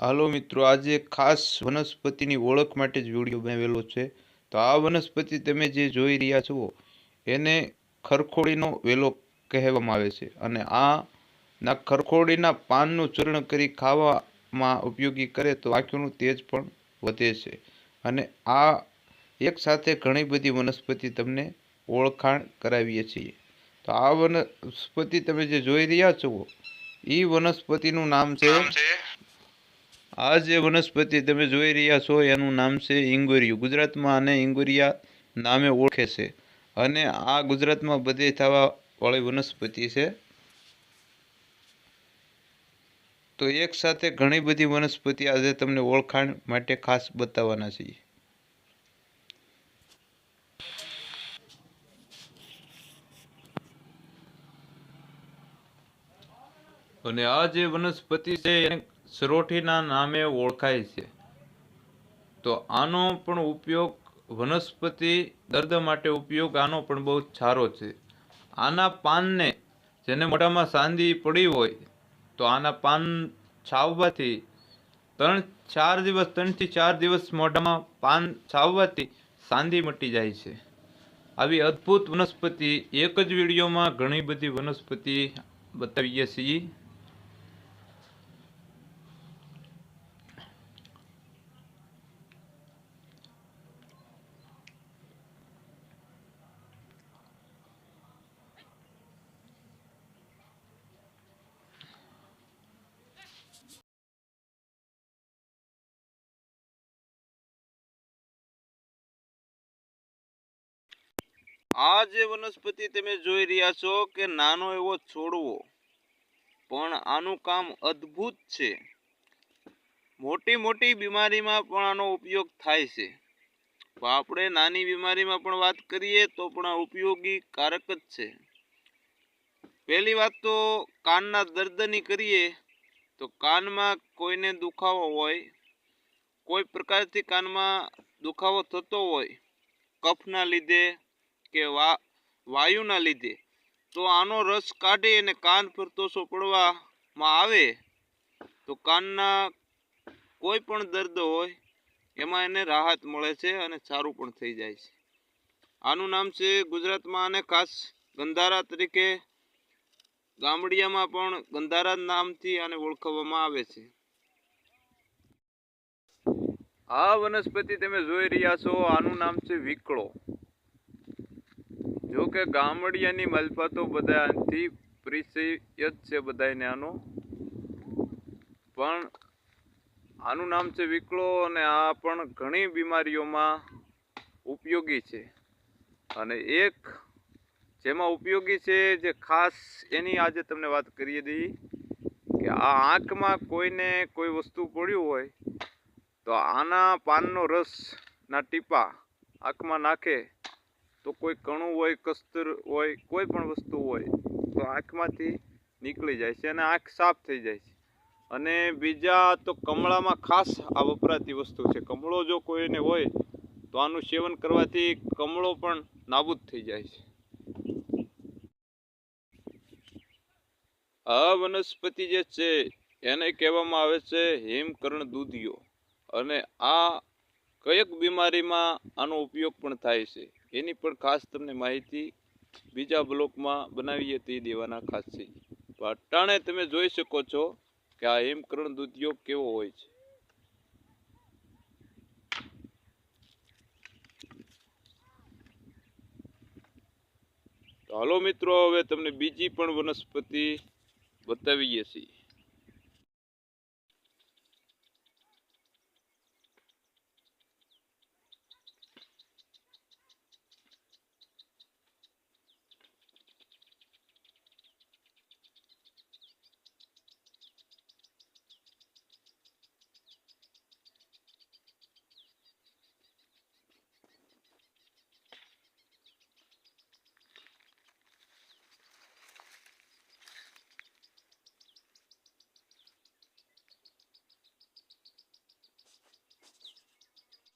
હાલો મિત્રો, આજે ખાસ વનસ્પતિની ઓળખ માટે જ વીડિયો બનાવેલો છે. તો આ વનસ્પતિ તમે જે જોઈ રહ્યા છો, એને ખરખોડીનો વેલો કહેવામાં આવે છે અને આ ના ખરખોડીના પાનનું ચૂર્ણ કરી ખાવામાં ઉપયોગી કરે તો આંખોનું તેજ પણ વધે છે. અને આ એક સાથે ઘણી બધી વનસ્પતિ તમને ઓળખાણ કરાવીએ છીએ. તો આ વનસ્પતિ તમે જે જોઈ રહ્યા છો એ વનસ્પતિનું નામ છે આ જે વનસ્પતિ તમે જોઈ રહ્યા છો, એનું નામ છે ઇંગોરિયું. ગુજરાતમાં આને ઇંગોરિયા નામે ઓળખે છે અને આ ગુજરાતમાં બધે થવા વાળી વનસ્પતિ છે. તો એક સાથે ઘણી બધી વનસ્પતિ આજે તમને ઓળખાણ માટે ખાસ બતાવવાના છીએ. અને આ જે વનસ્પતિ છે, એને સરોઠીના નામે ઓળખાય છે. તો આનો પણ ઉપયોગ વનસ્પતિ દર્દ માટે ઉપયોગ આનો પણ બહુ સારો છે. આના પાનને જેને મોઢામાં સાંદી પડી હોય, તો આના પાન છાવવાથી ત્રણ, ચાર દિવસ ત્રણથી ચાર દિવસ મોઢામાં પાન છાવવાથી સાંદી મટી જાય છે. આવી અદ્ભુત વનસ્પતિ એક જ વિડીયોમાં ઘણી બધી વનસ્પતિ બતાવીએ છીએ. આ જે વનસ્પતિ તમે જોઈ રહ્યા છો કે નાનો એવો છોડવો. પણ આનું કામ અદ્ભુત છે. મોટી મોટી બીમારીમાં પણ આનો ઉપયોગ થાય છે. તો આપણે નાની બીમારીમાં પણ વાત કરીએ તો પણ આ ઉપયોગી કારક જ છે. પહેલી વાત તો કાનના દર્દની કરીએ તો કાનમાં કોઈને દુખાવો હોય, કોઈ પ્રકારથી કાનમાં દુખાવો થતો હોય, કફના લીધે કે વા, વાયુના લીધે. તો આનો રસ કાઢી અને કાન પર તોસો સોપડવામાં આવે તો કાનના કોઈ પણ દર્દ હોય, એમાં એને રાહત મળે છે અને સારું પણ થઈ જાય છે. આનું નામ છે ગુજરાતમાં અને ખાસ ગંધારા તરીકે ગામડિયામાં પણ ગંધારા નામથી આને ઓળખવામાં આવે છે. આ વનસ્પતિ તમે જોઈ રહ્યા છો, આનું નામ છે વિકળો. જો કે ગામડિયાની મલફતો બધાથી જ છે બધાને આનો. પણ આનું નામ છે વિકળો અને આ પણ ઘણી બીમારીઓમાં ઉપયોગી છે. અને એક જેમાં ઉપયોગી છે જે ખાસ એની આજે તમને વાત કરીએ દઈએ કે આ આંખમાં કોઈને કોઈ વસ્તુ પડ્યું હોય તો આના પાનનો રસના ટીપા આંખમાં નાખે તો કોઈ કણું હોય, કસ્તર હોય, કોઈ પણ વસ્તુ હોય, તો આંખમાંથી નીકળી જાય છે અને આંખ સાફ થઈ જાય છે. અને બીજા તો કમળામાં ખાસ આ વપરાતી વસ્તુ છે. કમળો જો કોઈને હોય, તો આનું સેવન કરવાથી કમળો પણ નાબૂદ થઈ જાય છે. આ વનસ્પતિ જે છે, એને કહેવામાં આવે છે હિમકર્ણ દૂધિયો. અને આ કયક બીમારીમાં આનો ઉપયોગ પણ થાય છે. એની પણ ખાસ તમને માહિતી બીજા બ્લોકમાં બનાવીએ તે દેવાના ખાસ છે. અટાણે તમે જોઈ શકો છો કે આ હેમકરણ દૂધિયો કેવો હોય છે. હાલો મિત્રો, હવે તમને બીજી પણ વનસ્પતિ બતાવીએ છીએ.